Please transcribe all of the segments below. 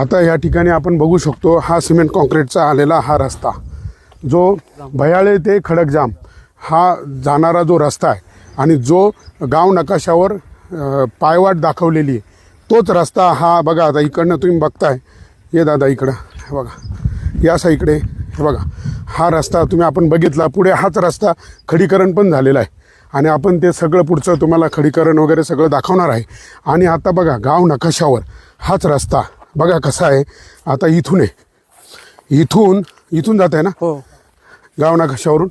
आता या ठिकाणी आपण बघू शकतो हा सिमेंट कॉन्क्रीटचा आलेला हा रस्ता. जो भयाळे ते खडकजाम हा जाणारा जो रस्ता आहे आणि जो गाव नकाशावर पायवाट दाखवलेली आहे तोच रस्ता हा बघा आता इकडनं तुम्ही बघताय. ये दादा इकडं हे बघा. या साईकडे हे बघा. हा रस्ता तुम्ही आपण बघितला पुढे हाच रस्ता खडीकरण पण झालेला आहे. आणि आपण ते सगळं पुढचं तुम्हाला खडीकरण वगैरे सगळं दाखवणार आहे. आणि आता बघा गाव नकाशावर हाच रस्ता बघा कसा आहे. आता इथून आहे. इथून इथून जात आहे ना? हो. गाव नकाशावरून.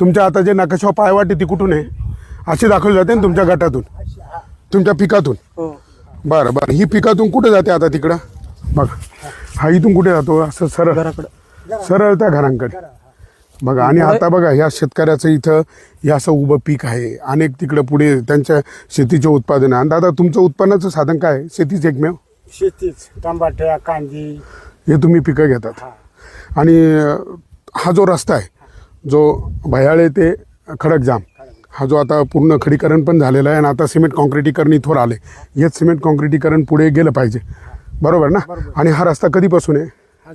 तुमच्या आता जे नकाशावर पायवाट आहे ती कुठून आहे? अशी दाखवली जाते ना तुमच्या गटातून. तुमच्या पिकातून. हो. बरं बरं. ही पिकातून कुठे जाते आता तिकडं? बघा. हा इथून कुठे जातो? असं सरळ. घराकडं. सरळ त्या घरांकडे. बघा आणि आता बघा ह्या शेतकऱ्याचं इथं हे असं उभं पीक आहे. अनेक तिकडं पुढे त्यांच्या शेतीचे उत्पादन आहे. आणि दादा तुमचं उत्पन्नाचं साधन काय आहे? शेतीच एकमेव? शेतीच टमाट्या कांदी. हे तुम्ही पिकं घेतात. आणि अं, हा जो रस्ता आहे जो भयाळे ते खडकजाम हा जो आता पूर्ण खडीकरण पण झालेला आहे आणि आता सिमेंट कॉन्क्रिटीकरण इथवर आले हेच सिमेंट कॉन्क्रिटीकरण पुढे गेलं पाहिजे. बरोबर ना? आणि हा रस्ता कधीपासून आहे? हा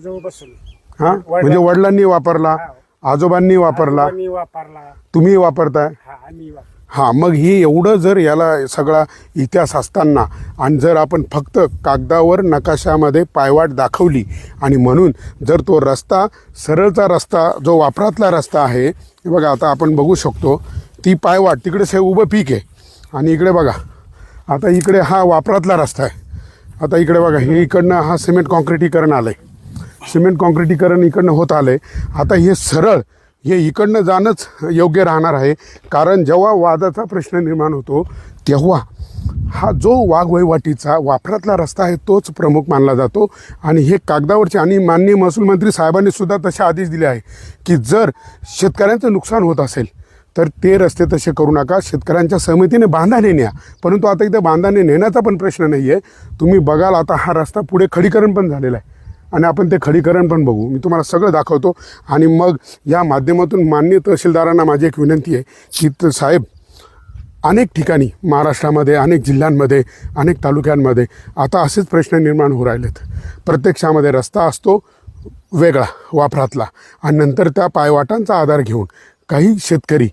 हा? म्हणजे वडिलांनी वापरला आजोबांनी वापरला वापरला. तुम्ही वापरताय? हा आम्ही हां मग हे एवढं जर याला सगळा इतिहास असताना आणि जर आपण फक्त कागदावर नकाशामध्ये पायवाट दाखवली आणि म्हणून जर तो रस्ता सरळचा रस्ता जो वापरातला रस्ता आहे हे बघा आता आपण बघू शकतो ती पायवाट तिकडे से उभं पीक आहे आणि इकडे बघा आता इकडे हा वापरातला रस्ता आहे. आता इकडे बघा हे इकडनं हा सिमेंट कॉन्क्रिटीकरण आलं आहे सिमेंट कॉन्क्रिटीकरण इकडनं होत आलं आहे आता हे सरळ हे इकडनं जाणंच योग्य राहणार आहे. कारण जेव्हा वादाचा प्रश्न निर्माण होतो तेव्हा हा जो वाघवहिवाटीचा वापरातला रस्ता आहे तोच प्रमुख मानला जातो. आणि हे कागदावरचे आणि माननीय महसूल मंत्री साहेबांनी सुद्धा तसे आदेश दिले आहे की जर शेतकऱ्यांचं नुकसान होत असेल तर ते रस्ते तसे करू नका. शेतकऱ्यांच्या सहमतीने बांधाने न्या. परंतु आता इथे बांधाने नेण्याचा पण प्रश्न नाही आहे तुम्ही बघाल आता हा रस्ता पुढे खडीकरण पण झालेला आहे. आणि आपण ते खडीकरण पण बघू. मी तुम्हाला सगळं दाखवतो. आणि मग या माध्यमातून मान्य तहसीलदारांना माझी एक विनंती आहे की साहेब अनेक ठिकाणी महाराष्ट्रामध्ये अनेक जिल्ह्यांमध्ये अनेक तालुक्यांमध्ये आता असेच प्रश्न निर्माण होऊ राहिलेत. प्रत्यक्षामध्ये रस्ता असतो वेगळा वापरातला. आणि नंतर त्या पायवाटांचा आधार घेऊन काही शेतकरी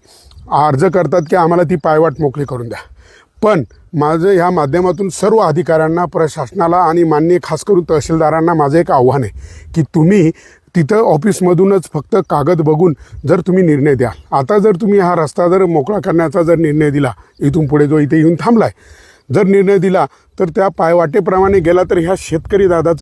अर्ज करतात की आम्हाला ती पायवाट मोकळी करून द्या. पण माझं ह्या माध्यमातून सर्व अधिकाऱ्यांना प्रशासनाला आणि मान्य खास करून तहसीलदारांना माझं एक आव्हान आहे की तुम्ही तिथं ऑफिसमधूनच फक्त कागद बघून जर तुम्ही निर्णय द्याल. आता जर तुम्ही हा रस्ता जर मोकळा करण्याचा जर निर्णय दिला इथून पुढे जो इथे येऊन थांबलाय जर निर्णय दिला तर त्या पायवाटेप्रमाणे गेला तर ह्या शेतकरी दादाचं